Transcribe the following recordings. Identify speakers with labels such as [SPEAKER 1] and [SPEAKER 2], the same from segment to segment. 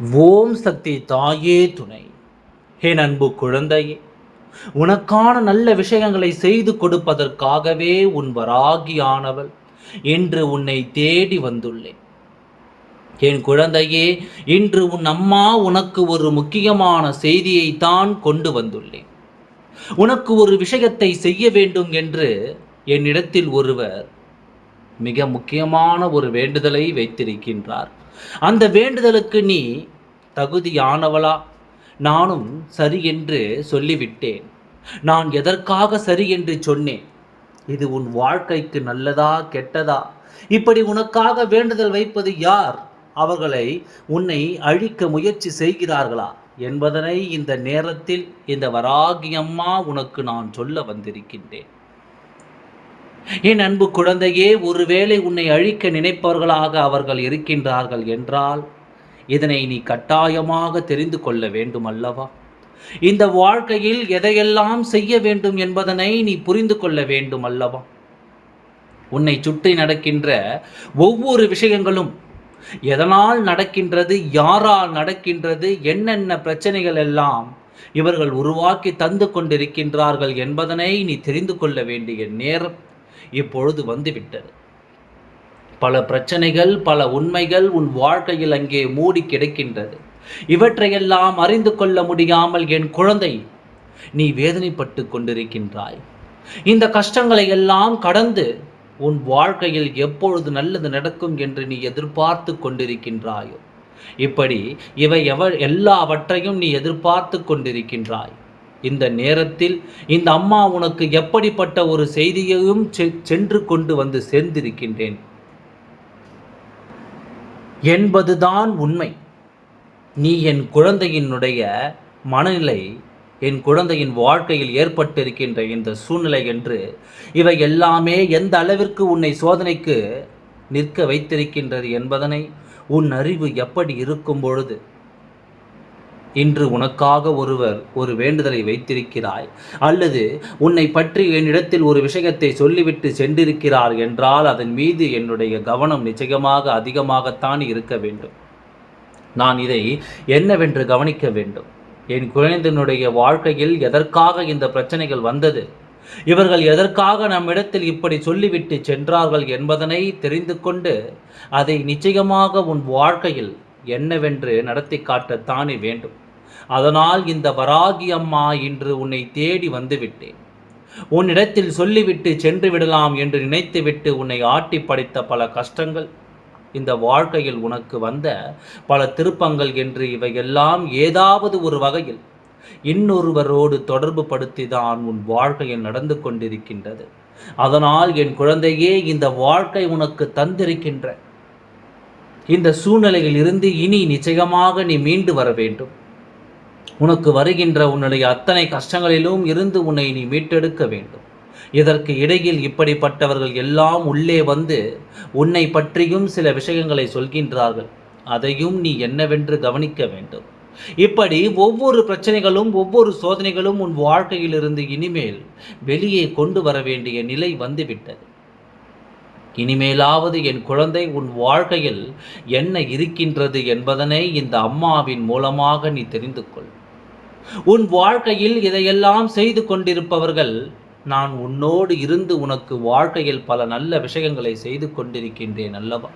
[SPEAKER 1] ஓம் சக்தி தாயே துணை. ஹே அன்பு குழந்தையே உனக்கான நல்ல விஷயங்களை செய்து கொடுப்பதற்காகவே உன் வராகியானவள் என்று உன்னை தேடி வந்துள்ளேன். என் குழந்தையே இன்று உன் அம்மா உனக்கு ஒரு முக்கியமான செய்தியை தான் கொண்டு வந்துள்ளேன். உனக்கு ஒரு விஷயத்தை செய்ய வேண்டும் என்று என்னிடத்தில் ஒருவர் மிக முக்கியமான ஒரு வேண்டுதலை வைத்திருக்கின்றார். அந்த வேண்டுதலுக்கு நீ தகுதியானவளா? நானும் சரி என்று சொல்லிவிட்டேன். நான் எதற்காக சரி என்று சொன்னேன்? இது உன் வாழ்க்கைக்கு நல்லதா கெட்டதா? இப்படி உனக்காக வேண்டுதல் வைப்பது யார்? அவர்களை உன்னை அழிக்க முயற்சி செய்கிறார்களா? என்பதனை இந்த நேரத்தில் இந்த வராகியம்மா உனக்கு நான் சொல்ல வந்திருக்கின்றேன். என் அன்பு குழந்தையே ஒருவேளை உன்னை அழிக்க நினைப்பவர்களாக அவர்கள் இருக்கின்றார்கள் என்றால் இதனை நீ கட்டாயமாக தெரிந்து கொள்ள வேண்டும் அல்லவா இந்த வாழ்க்கையில் எதையெல்லாம் செய்ய வேண்டும் என்பதனை நீ புரிந்து கொள்ள வேண்டும் அல்லவா உன்னை சுற்றி நடக்கின்ற ஒவ்வொரு விஷயங்களும் எதனால் நடக்கின்றது யாரால் நடக்கின்றது என்னென்ன பிரச்சனைகள் எல்லாம் இவர்கள் உருவாக்கி தந்து கொண்டிருக்கின்றார்கள் என்பதனை நீ தெரிந்து கொள்ள வேண்டிய நேரம். இப்பொழுது வந்துவிட்டது. பல பிரச்சனைகள் பல உண்மைகள் உன் வாழ்க்கையில் அங்கே மூடி கிடக்கின்றது. இவற்றையெல்லாம் அறிந்து கொள்ள முடியாமல் என் குழந்தை நீ வேதனைப்பட்டு கொண்டிருக்கின்றாய். இந்த கஷ்டங்களை எல்லாம் கடந்து உன் வாழ்க்கையில் எப்பொழுது நல்லது நடக்கும் என்று நீ எதிர்பார்த்து கொண்டிருக்கின்றாயோ? இப்படி இவை எவ எல்லாவற்றையும் நீ எதிர்பார்த்து கொண்டிருக்கின்றாய். இந்த நேரத்தில் இந்த அம்மா உனக்கு எப்படிப்பட்ட ஒரு செய்தியையும் சென்று கொண்டு வந்து சேர்ந்திருக்கின்றேன். என்பதுதான் உண்மை. நீ என் குழந்தையினுடைய மனநிலை என் குழந்தையின் வாழ்க்கையில் ஏற்பட்டிருக்கின்ற இந்த சூழ்நிலை என்று இவை எல்லாமே எந்த அளவிற்கு உன்னை சோதனைக்கு நிற்க வைத்திருக்கின்றது என்பதனை உன் அறிவு எப்படி இருக்கும் பொழுது இன்று உனக்காக ஒருவர் ஒரு வேண்டுதலை வைத்திருக்கிறாய். அல்லது உன்னை பற்றி என்னிடத்தில் ஒரு விஷயத்தை சொல்லிவிட்டு சென்றிருக்கிறார் என்றால் அதன் மீது என்னுடைய கவனம் நிச்சயமாக அதிகமாகத்தான் இருக்க வேண்டும். நான் இதை என்னவென்று கவனிக்க வேண்டும். என் குழந்தையினுடைய வாழ்க்கையில் எதற்காக இந்த பிரச்சனைகள் வந்தது? இவர்கள் எதற்காக நம்மிடத்தில் இப்படி சொல்லிவிட்டு சென்றார்கள் என்பதனை தெரிந்து கொண்டு அதை நிச்சயமாக உன் வாழ்க்கையில் என்னவென்று நடத்தி காட்டத்தானே வேண்டும். அதனால் இந்த வராகி அம்மா இன்று உன்னை தேடி வந்துவிட்டேன். உன்னிடத்தில் சொல்லிவிட்டு சென்று விடலாம் என்று நினைத்துவிட்டு உன்னை ஆட்டி படைத்த பல கஷ்டங்கள் இந்த வாழ்க்கையில் உனக்கு வந்த பல திருப்பங்கள் என்று இவையெல்லாம் ஏதாவது ஒரு வகையில் இன்னொருவரோடு தொடர்பு படுத்தி தான் உன் வாழ்க்கையில் நடந்து கொண்டிருக்கின்றது. அதனால் என் குழந்தையே இந்த வாழ்க்கை உனக்கு தந்திருக்கின்ற இந்த சூழ்நிலையில் இருந்து இனி நிச்சயமாக நீ மீண்டு வர வேண்டும். உனக்கு வருகின்ற உன்னுடைய அத்தனை கஷ்டங்களிலும் இருந்து உன்னை நீ மீட்டெடுக்க வேண்டும். இதற்கு இடையில் இப்படிப்பட்டவர்கள் எல்லாம் உள்ளே வந்து உன்னை பற்றியும் சில விஷயங்களை சொல்கின்றார்கள். அதையும் நீ என்னவென்று கவனிக்க வேண்டும். இப்படி ஒவ்வொரு பிரச்சனைகளும் ஒவ்வொரு சோதனைகளும் உன் வாழ்க்கையிலிருந்து இனிமேல் வெளியே கொண்டு வர வேண்டிய நிலை வந்துவிட்டது. இனிமேலாவது என் குழந்தை உன் வாழ்க்கையில் என்ன இருக்கின்றது என்பதனை இந்த அம்மாவின் மூலமாக நீ தெரிந்து கொள். உன் வாழ்க்கையில் இதையெல்லாம் செய்து கொண்டிருப்பவர்கள் நான் உன்னோடு இருந்து உனக்கு வாழ்க்கையில் பல நல்ல விஷயங்களை செய்து கொண்டிருக்கின்றேன் அல்லவா?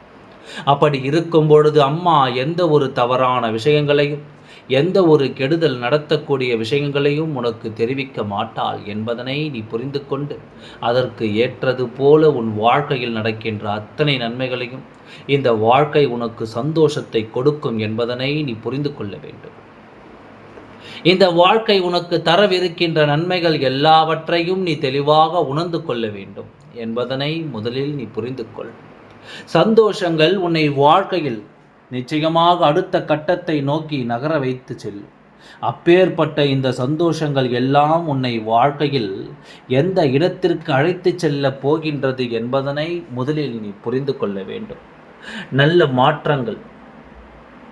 [SPEAKER 1] அப்படி இருக்கும் பொழுது அம்மா எந்த ஒரு தவறான விஷயங்களையும் எந்த ஒரு கெடுதல் நடத்தக்கூடிய விஷயங்களையும் உனக்கு தெரிவிக்க மாட்டாள் என்பதனை நீ புரிந்து கொண்டு அதற்கு ஏற்றது போல உன் வாழ்க்கையில் நடக்கின்ற அத்தனை நன்மைகளையும் இந்த வாழ்க்கை உனக்கு சந்தோஷத்தை கொடுக்கும் என்பதனை நீ புரிந்து கொள்ள வேண்டும். இந்த வாழ்க்கை உனக்கு தரவிருக்கின்ற நன்மைகள் எல்லாவற்றையும் நீ தெளிவாக உணர்ந்து கொள்ள வேண்டும் என்பதனை முதலில் நீ புரிந்து கொள். சந்தோஷங்கள் உன்னை வாழ்க்கையில் நிச்சயமாக அடுத்த கட்டத்தை நோக்கி நகர வைத்து செல்லும் அப்பேற்பட்ட இந்த சந்தோஷங்கள் எல்லாம் உன்னை வாழ்க்கையில் எந்த இடத்திற்கு அழைத்து செல்ல போகின்றது என்பதனை முதலில் நீ புரிந்து கொள்ள வேண்டும். நல்ல மாற்றங்கள்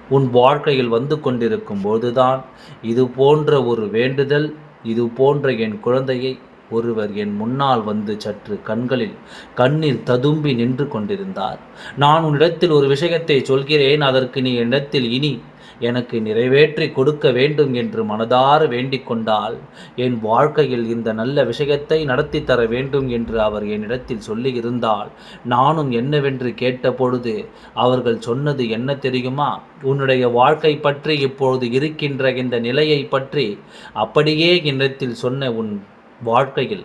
[SPEAKER 1] உன் வாழ்க்கையில் வந்து கொண்டிருக்கும் போதுதான் இது போன்ற ஒரு வேண்டுதல் இது போன்ற என் குழந்தையை ஒருவர் என் முன்னால் வந்து சற்று கண்களில் கண்ணீர் ததும்பி நின்று கொண்டிருந்தார். நான் உன்னிடத்தில் ஒரு விஷயத்தை சொல்கிறேன் அதற்கு நீ என்னிடத்தில் இனி எனக்கு நிறைவேற்றி கொடுக்க வேண்டும் என்று மனதார வேண்டிக் கொண்டால் என் வாழ்க்கையில் இந்த நல்ல விஷயத்தை நடத்தி தர வேண்டும் என்று அவர் என்னிடத்தில் சொல்லியிருந்தால் நானும் என்னவென்று கேட்டபொழுது அவர்கள் சொன்னது என்ன தெரியுமா? உன்னுடைய வாழ்க்கை பற்றி இப்பொழுது இருக்கின்ற இந்த நிலையை பற்றி அப்படியே என்னிடத்தில் சொன்ன உன் வாழ்க்கையில்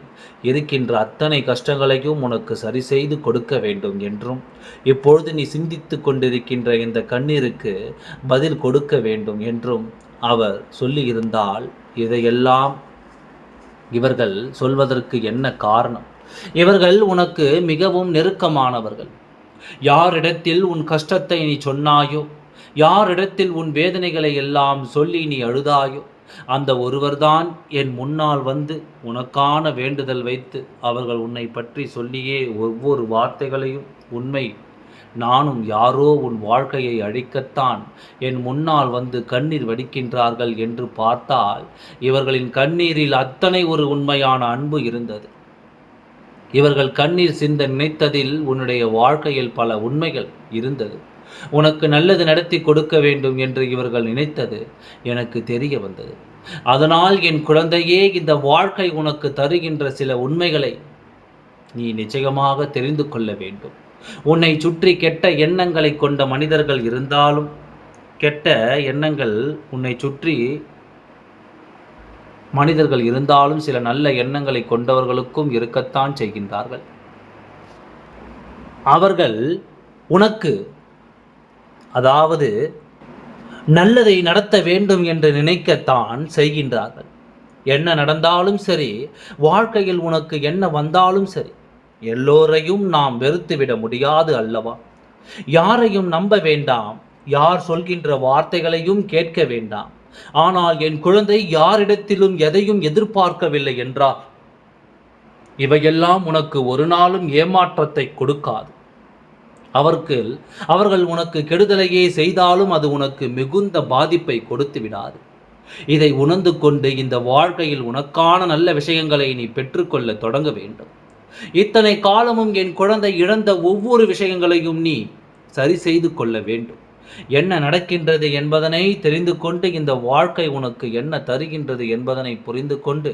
[SPEAKER 1] இருக்கின்ற அத்தனை கஷ்டங்களையும் உனக்கு சரி செய்து கொடுக்க வேண்டும் என்றும் இப்பொழுது நீ சிந்தித்து கொண்டிருக்கின்ற இந்த கண்ணீருக்கு பதில் கொடுக்க வேண்டும் என்றும் அவர் சொல்லியிருந்தால் இதையெல்லாம் இவர்கள் சொல்வதற்கு என்ன காரணம்? இவர்கள் உனக்கு மிகவும் நெருக்கமானவர்கள். யாரிடத்தில் உன் கஷ்டத்தை நீ சொன்னாயோ? யாரிடத்தில் உன் வேதனைகளை எல்லாம் சொல்லி நீ அழுதாயோ? அந்த ஒருவர்தான் என் முன்னால் வந்து உனக்கான வேண்டுதல் வைத்து அவர்கள் உன்னை பற்றி சொல்லியே ஒவ்வொரு வார்த்தைகளையும் உண்மை நானும் யாரோ உன் வாழ்க்கையை அழிக்கத்தான் என் முன்னால் வந்து கண்ணீர் வடிக்கின்றார்கள் என்று பார்த்தால் இவர்களின் கண்ணீரில் அத்தனை ஒரு உண்மையான அன்பு இருந்தது. இவர்கள் கண்ணீர் சிந்த நினைத்ததில் உன்னுடைய வாழ்க்கையில் பல உண்மைகள் இருந்தது. உனக்கு நல்லது நடத்தி கொடுக்க வேண்டும் என்று இவர்கள் நினைத்தது. எனக்கு தெரிய வந்தது. அதனால் என் குழந்தையே இந்த வாழ்க்கை உனக்கு தருகின்ற சில உண்மைகளை நீ நிச்சயமாக தெரிந்து கொள்ள வேண்டும். உன்னை சுற்றி கெட்ட எண்ணங்களை கொண்ட மனிதர்கள் இருந்தாலும் கெட்ட எண்ணங்கள் உன்னை சுற்றி மனிதர்கள் இருந்தாலும் சில நல்ல எண்ணங்களை கொண்டவர்களுக்கும் இருக்கத்தான் செய்கின்றார்கள். அவர்கள் உனக்கு அதாவது நல்லதை நடத்த வேண்டும் என்று நினைக்கத்தான் செய்கின்றார்கள். என்ன நடந்தாலும் சரி வாழ்க்கையில் உனக்கு என்ன வந்தாலும் சரி எல்லோரையும் நாம் வெறுத்துவிட முடியாது அல்லவா? யாரையும் நம்ப வேண்டாம். யார் சொல்கின்ற வார்த்தைகளையும் கேட்க வேண்டாம். ஆனால் என் குழந்தை யாரிடத்திலும் எதையும் எதிர்பார்க்கவில்லை என்றார் இவையெல்லாம் உனக்கு ஒரு நாளும் ஏமாற்றத்தை கொடுக்காது. அவருக்கு அவர்கள் உனக்கு கெடுதலையே செய்தாலும் அது உனக்கு மிகுந்த பாதிப்பை கொடுத்து விடாது. இதை உணர்ந்து கொண்டு இந்த வாழ்க்கையில் உனக்கான நல்ல விஷயங்களை நீ பெற்றுக்கொள்ள தொடங்க வேண்டும். இத்தனை காலமும் என் குழந்தை இழந்த ஒவ்வொரு விஷயங்களையும் நீ சரி செய்து கொள்ள வேண்டும். என்ன நடக்கின்றது என்பதனை தெரிந்து கொண்டு இந்த வாழ்க்கை உனக்கு என்ன தருகின்றது என்பதனை புரிந்து கொண்டு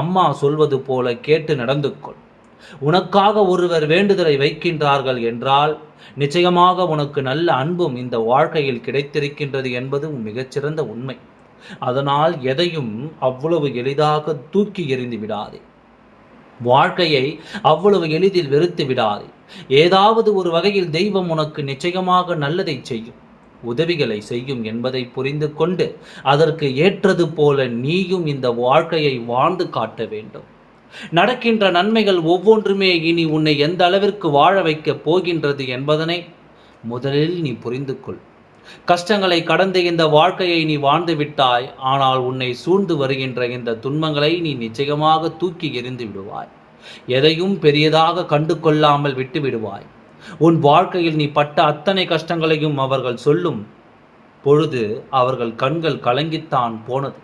[SPEAKER 1] அம்மா சொல்வது போல கேட்டு நடந்து கொள். உனக்காக ஒருவர் வேண்டுதலை வைக்கின்றார்கள் என்றால் நிச்சயமாக உனக்கு நல்ல அன்பும் இந்த வாழ்க்கையில் கிடைத்திருக்கின்றது என்பது மிகச்சிறந்த உண்மை. அதனால் எதையும் அவ்வளவு எளிதாக தூக்கி எறிந்து விடாதே. வாழ்க்கையை அவ்வளவு எளிதில் வெறுத்து விடாதே. ஏதாவது ஒரு வகையில் தெய்வம் உனக்கு நிச்சயமாக நல்லதை செய்யும். உதவிகளை செய்யும் என்பதை புரிந்து கொண்டு அதற்கு ஏற்றது போல நீயும் இந்த வாழ்க்கையை வாழ்ந்து காட்ட வேண்டும். நடக்கின்ற நன்மைகள் ஒவ்வொன்றுமே இனி உன்னை எந்த அளவிற்கு வாழ வைக்கப் போகின்றது என்பதனை முதலில் நீ புரிந்து கொள். கஷ்டங்களை கடந்த இந்த வாழ்க்கையை நீ வாழ்ந்து விட்டாய். ஆனால் உன்னை சூழ்ந்து வருகின்ற இந்த துன்பங்களை நீ நிச்சயமாக தூக்கி எறிந்து விடுவாய். எதையும் பெரியதாக கண்டு கொள்ளாமல் விட்டு விடுவாய். உன் வாழ்க்கையில் நீ பட்ட அத்தனை கஷ்டங்களையும் அவர்கள் சொல்லும் பொழுது அவர்கள் கண்கள் கலங்கித்தான் போனது.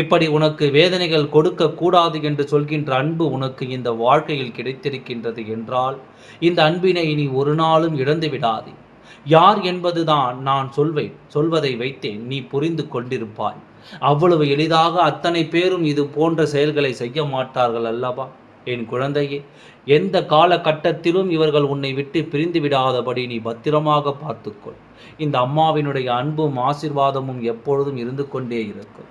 [SPEAKER 1] இப்படி உனக்கு வேதனைகள் கொடுக்க கூடாது என்று சொல்கின்ற அன்பு உனக்கு இந்த வாழ்க்கையில் கிடைத்திருக்கின்றது என்றால் இந்த அன்பினை நீ ஒரு நாளும் இழந்து விடாதே. யார் என்பதுதான் நான் சொல்வேன் சொல்வதை வைத்தேன் நீ புரிந்து கொண்டிருப்பாய். அவ்வளவு எளிதாக அத்தனை பேரும் இது போன்ற செயல்களை செய்ய மாட்டார்கள் அல்லவா? என் குழந்தையே எந்த காலகட்டத்திலும் இவர்கள் உன்னை விட்டு பிரிந்து விடாதபடி நீ பத்திரமாக பார்த்துக்கொள். இந்த அம்மாவினுடைய அன்பும் ஆசிர்வாதமும் எப்பொழுதும் இருந்து கொண்டே இருக்கும்.